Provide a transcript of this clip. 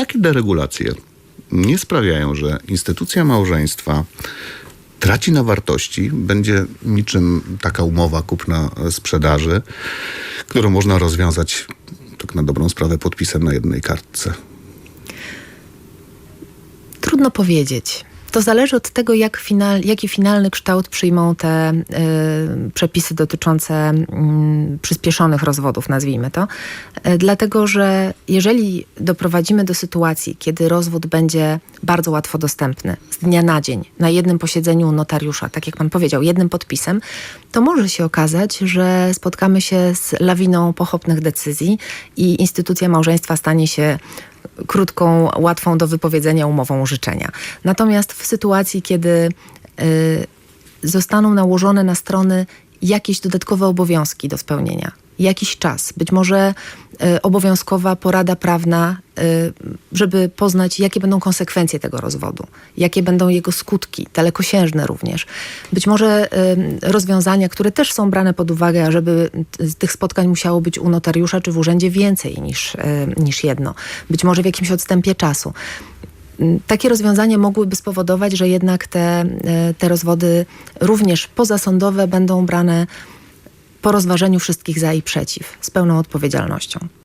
takie deregulacje nie sprawiają, że instytucja małżeństwa traci na wartości, będzie niczym taka umowa kupna-sprzedaży, którą można rozwiązać tak na dobrą sprawę podpisem na jednej kartce. Trudno powiedzieć. To zależy od tego, jak final, jaki finalny kształt przyjmą te y, przepisy dotyczące mm, przyspieszonych rozwodów, nazwijmy to. Y, dlatego, że jeżeli doprowadzimy do sytuacji, kiedy rozwód będzie bardzo łatwo dostępny z dnia na dzień, na jednym posiedzeniu notariusza, tak jak pan powiedział, jednym podpisem, to może się okazać, że spotkamy się z lawiną pochopnych decyzji i instytucja małżeństwa stanie się krótką, łatwą do wypowiedzenia umową życzenia. Natomiast w sytuacji, kiedy y, zostaną nałożone na strony jakieś dodatkowe obowiązki do spełnienia, jakiś czas, być może y, obowiązkowa porada prawna, y, żeby poznać, jakie będą konsekwencje tego rozwodu, jakie będą jego skutki, dalekosiężne również. Być może y, rozwiązania, które też są brane pod uwagę, a żeby t- tych spotkań musiało być u notariusza czy w urzędzie więcej niż, niż jedno. Być może w jakimś odstępie czasu. Mm, Takie rozwiązania mogłyby spowodować, że jednak te, te rozwody również pozasądowe będą brane po rozważeniu wszystkich za i przeciw, z pełną odpowiedzialnością.